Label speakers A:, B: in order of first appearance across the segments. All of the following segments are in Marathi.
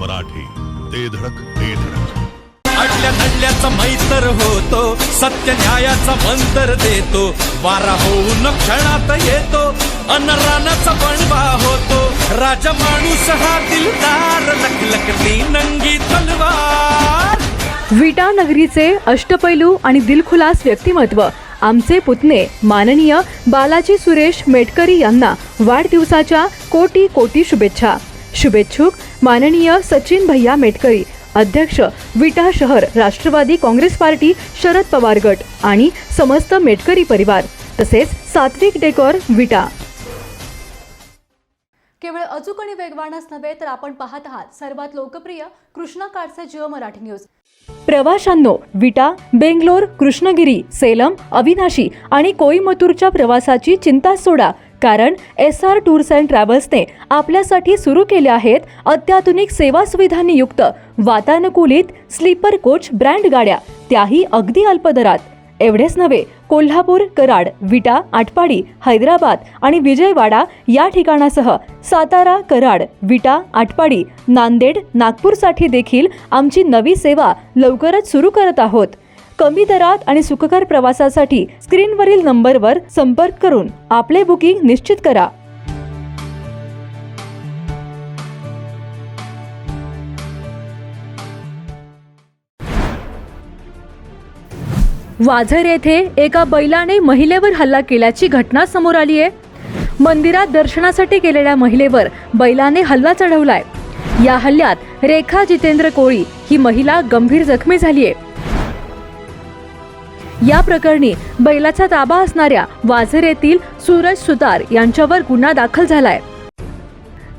A: मराठी ते धडक ते धडक.
B: अडल्या नडल्याचा मैतर होतो सत्य न्यायाचा मंतर देतो वारा होऊन क्षणात येतो अन रानाचा बनवा होतो राजा माणूस हा दिलदार लखलखती नंगी तलवार.
C: विटा नगरीचे अष्टपैलू आणि दिलखुलास व्यक्तिमत्व आमचे पुतणे माननीय बालाजी सुरेश मेटकरी यांना वाढदिवसाच्या कोटी कोटी शुभेच्छा. शुभेच्छुक. माननीय सचिन भैया मेटकरी अध्यक्ष विटा शहर राष्ट्रवादी काँग्रेस पार्टी शरद पवार गट आणि समस्त मेटकरी परिवार तसेच सात्विक डेकोर विटा.
D: केवळ अचूक आणि वेगवानच नव्हे तर आपण पाहत आहात सर्वात लोकप्रिय कृष्णा काडचे जिओ मराठी न्यूज.
C: प्रवाशांनो विटा बेंगलोर कृष्णगिरी सेलम अविनाशी आणि कोईमतूरच्या प्रवासाची चिंता सोडा. कारण एस आर टूर्स अँड ट्रॅव्हल्सने आपल्यासाठी सुरू केले आहेत अत्याधुनिक सेवा सुविधांनी युक्त वातानुकूलित स्लीपर कोच ब्रँड गाड्या त्याही अगदी अल्प दरात. एवढेच नव्हे कोल्हापूर कराड विटा आटपाडी हैदराबाद आणि विजयवाडा या ठिकाणासह सातारा कराड विटा आटपाडी नांदेड नागपूरसाठी देखील आमची नवी सेवा लवकरच सुरू करत आहोत. कमी दरात आणि सुखकर प्रवासासाठी स्क्रीनवरील नंबरवर संपर्क करून आपले बुकिंग निश्चित करा. वाझर येथे एका बैलाने महिलेवर हल्ला केल्याची घटना समोर आली आहे. मंदिरात दर्शनासाठी गेलेल्या महिलेवर बैलाने हल्ला चढवलाय. या हल्ल्यात रेखा जितेंद्र कोळी ही महिला गंभीर जखमी झाली आहे. या प्रकरणी बैलाचा ताबा असणाऱ्या वाझर येथील सूरज सुतार यांच्यावर गुन्हा दाखल झालाय.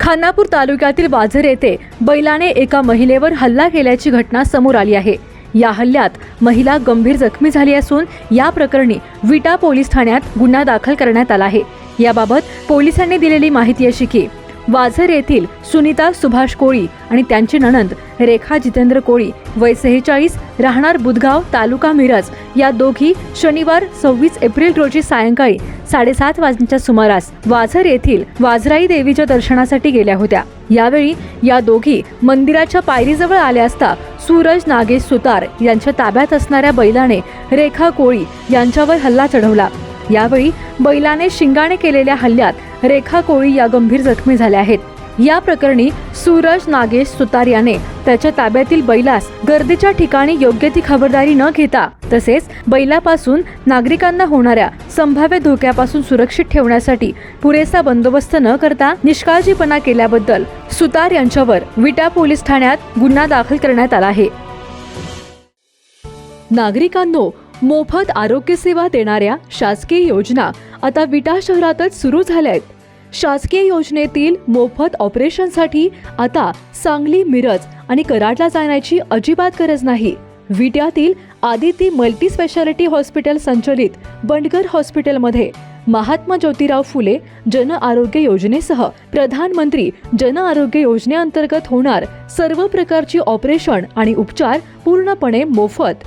C: खानापूर तालुक्यातील वाझर येथे बैलाने एका महिलेवर हल्ला केल्याची घटना समोर आली आहे. या हल्ल्यात महिला गंभीर जखमी झाली असून या प्रकरणी विटा पोलीस ठाण्यात गुन्हा दाखल करण्यात आला आहे. याबाबत पोलिसांनी दिलेली माहिती अशी की वाझर येथील सुनीता सुभाष कोळी आणि त्यांची नणंद रेखा जितेंद्र कोळी वय सेहेचाळीस राहणार बुधगाव तालुका मिरज या दोघी शनिवार सव्वीस एप्रिल रोजी सायंकाळी साडेसात वाजण्याच्या सुमारास वाझर येथील वाझराई देवीच्या दर्शनासाठी गेल्या होत्या. यावेळी या दोघी मंदिराच्या पायरीजवळ आल्या असता सूरज नागेश सुतार यांच्या ताब्यात असणाऱ्या बैलाने रेखा कोळी यांच्यावर हल्ला चढवला. यावेळी बैलाने शिंगाने केलेल्या हल्ल्यात रेखा कोळी या गंभीर जखमी झाल्या आहेत. या प्रकरणी सूरज नागेश सुतार याने त्याच्या ताब्यातील बैलास गर्दीच्या ठिकाणी योग्य ती खबरदारी न घेता तसेच बैलापासून नागरिकांना होणाऱ्या संभाव्य धोक्यापासून सुरक्षित ठेवण्यासाठी पुरेसा बंदोबस्त न करता निष्काळजीपणा केल्याबद्दल सुतार यांच्यावर विटा पोलीस ठाण्यात गुन्हा दाखल करण्यात आला आहे. नागरिकांनो मोफत आरोग्य सेवा देणाऱ्या शासकीय योजना आता विटा शहरातच सुरू झाल्या आहेत शासकीय योजनेतील मोफत ऑपरेशनसाठी आता सांगली मिरज आणि कराडला जाण्याची अजिबात गरज नाही. विट्यातील आदिती मल्टी स्पेशालिटी हॉस्पिटल संचलित बंडगर हॉस्पिटलमध्ये महात्मा ज्योतिराव फुले जन आरोग्य योजनेसह प्रधानमंत्री जन आरोग्य योजनेअंतर्गत होणार सर्व प्रकारची ऑपरेशन आणि उपचार पूर्णपणे मोफत